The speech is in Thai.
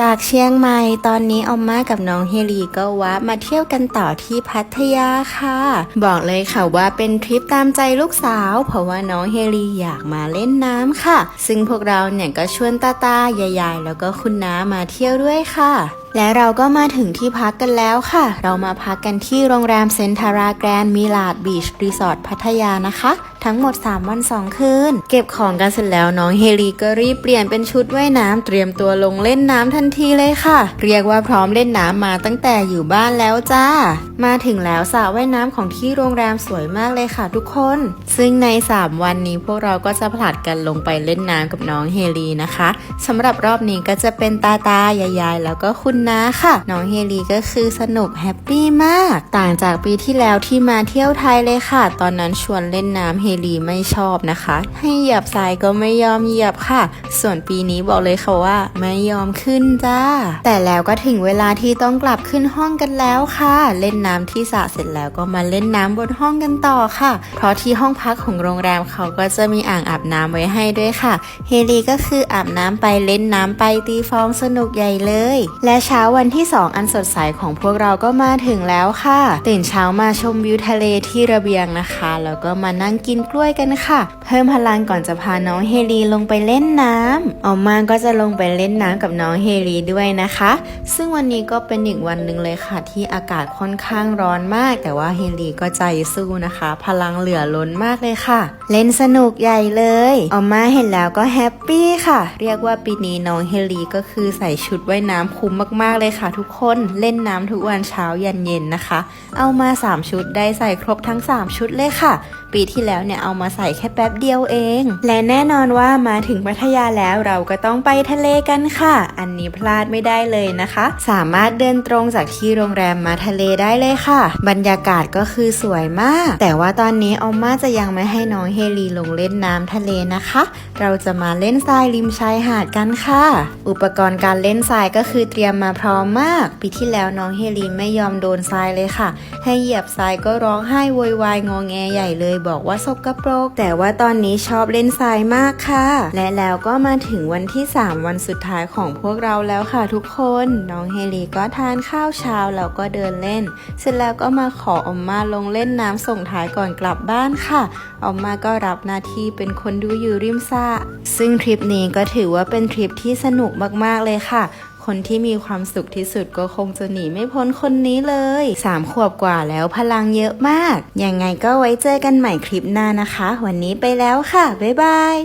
จากเชียงใหม่ตอนนี้อมมากับน้องเฮลีก็ว้ามาเที่ยวกันต่อที่พัทยาค่ะ บอกเลยค่ะว่าเป็นทริปตามใจลูกสาว เพราะว่าน้องเฮลีอยากมาเล่นน้ำค่ะ ซึ่งพวกเราเนี่ยก็ชวนตาตายายๆแล้วก็คุณน้ามาเที่ยวด้วยค่ะและเราก็มาถึงที่พักกันแล้วค่ะ เรามาพักกันที่โรงแรมเซนทาราแกรนด์มิลาดบีชรีสอร์ทพัทยานะคะ ทั้งหมด 3 วัน 2 คืน เก็บของกันเสร็จแล้วน้องเฮลีก็รีบเปลี่ยนเป็นชุดว่ายน้ำเตรียมตัวลงเล่นน้ำทันทีเลยค่ะ เรียกว่าพร้อมเล่นน้ำมาตั้งแต่อยู่บ้านแล้วจ้า มาถึงแล้วสระว่ายน้ำของที่โรงแรมสวยมากเลยค่ะทุกคน ซึ่งใน 3 วันนี้พวกเราก็จะผลัดกันลงไปเล่นน้ำกับน้องเฮลีนะคะสำหรับรอบนี้ก็จะเป็นตาตายายๆแล้วก็คุณน้าค่ะ น้องเฮลีก็คือสนุกแฮปปี้มาก ต่างจากปีที่แล้วที่มาเที่ยวไทยเลยค่ะ ตอนนั้นชวนเล่นน้ำเฮลีไม่ชอบนะคะ ให้เหยียบทรายก็ไม่ยอมเหยียบค่ะ ส่วนปีนี้บอกเลยค่ะว่าไม่ยอมขึ้นจ้า แต่แล้วก็ถึงเวลาที่ต้องกลับขึ้นห้องกันแล้วค่ะ เล่นน้ำที่สระเสร็จแล้วก็มาเล่นน้ำบนห้องกันต่อค่ะ เพราะที่ห้องพักของโรงแรมเขาก็จะมีอ่างอาบน้ำไว้ให้ด้วยค่ะ เฮลีก็คืออาบน้ำไปเล่นน้ำไปตีฟองสนุกใหญ่เลย และเช้าวันที่ 2 อันสดใสของพวกเราก็มาถึงแล้วค่ะ ตื่นเช้ามาชมวิวทะเลที่ระเบียงนะคะ แล้วก็มานั่งกินกล้วยกันค่ะ เพิ่มพลังก่อนจะพาน้องเฮลีลงไปเล่นน้ำออมมาก็จะลงไปเล่นน้ำกับน้องเฮลีด้วยนะคะ ซึ่งวันนี้ก็เป็นอีกวันหนึ่งเลยค่ะ ที่อากาศค่อนข้างร้อนมาก แต่ว่าเฮลีก็ใจสู้นะคะ พลังเหลือล้นมากเลยค่ะ เล่นสนุกใหญ่เลยออมมาเห็นแล้วก็แฮปปี้ค่ะ เรียกว่าปีนี้น้องเฮลีก็คือใส่ชุดว่ายน้ำคุ้มมากๆเลยค่ะ ทุกคนเล่นน้ำทุกวันเช้ายันเย็นนะคะ เอามา 3 ชุดได้ใส่ครบทั้ง 3 ชุดเลยค่ะ ปีที่แล้วเนี่ยเอามาใส่แค่แป๊บเดียวเอง และแน่นอนว่ามาถึงพัทยาแล้วเราก็ต้องไปทะเลกันค่ะ อันนี้พลาดไม่ได้เลยนะคะ สามารถเดินตรงจากที่โรงแรมมาทะเลได้เลยค่ะ บรรยากาศก็คือสวยมาก แต่ว่าตอนนี้ออมมาจะยังไม่ให้น้องเฮลีลงเล่นน้ำทะเลนะคะ เราจะมาเล่นทรายริมชายหาดกันค่ะ อุปกรณ์การเล่นทรายก็คือเตรียมมาพร้อมมาก ปีที่แล้วน้องเฮลีไม่ยอมโดนทรายเลยค่ะ ให้เหยียบทรายก็ร้องไห้โวยวายงอแงใหญ่เลยบอกว่าสกปรก แต่ว่าตอนนี้ชอบเล่นทรายมากค่ะ และแล้วก็มาถึงวันที่ 3 วันสุดท้ายของพวกเราแล้วค่ะทุกคน น้องเฮลีก็ทานข้าวเช้าแล้วก็เดินเล่น เสร็จแล้วก็มาขออมมาลงเล่นน้ำส่งท้ายก่อนกลับบ้านค่ะออมมาก็รับหน้าที่เป็นคนดูอยู่ริมสระซึ่งทริปนี้ก็ถือว่าเป็นทริปที่สนุกมากๆเลยค่ะ คนที่มีความสุขที่สุดก็คงจะหนีไม่พ้นคนนี้เลยสามขวบกว่าแล้วพลังเยอะมาก ยังไงก็ไว้เจอกันใหม่คลิปหน้านะคะ วันนี้ไปแล้วค่ะ บ๊ายบาย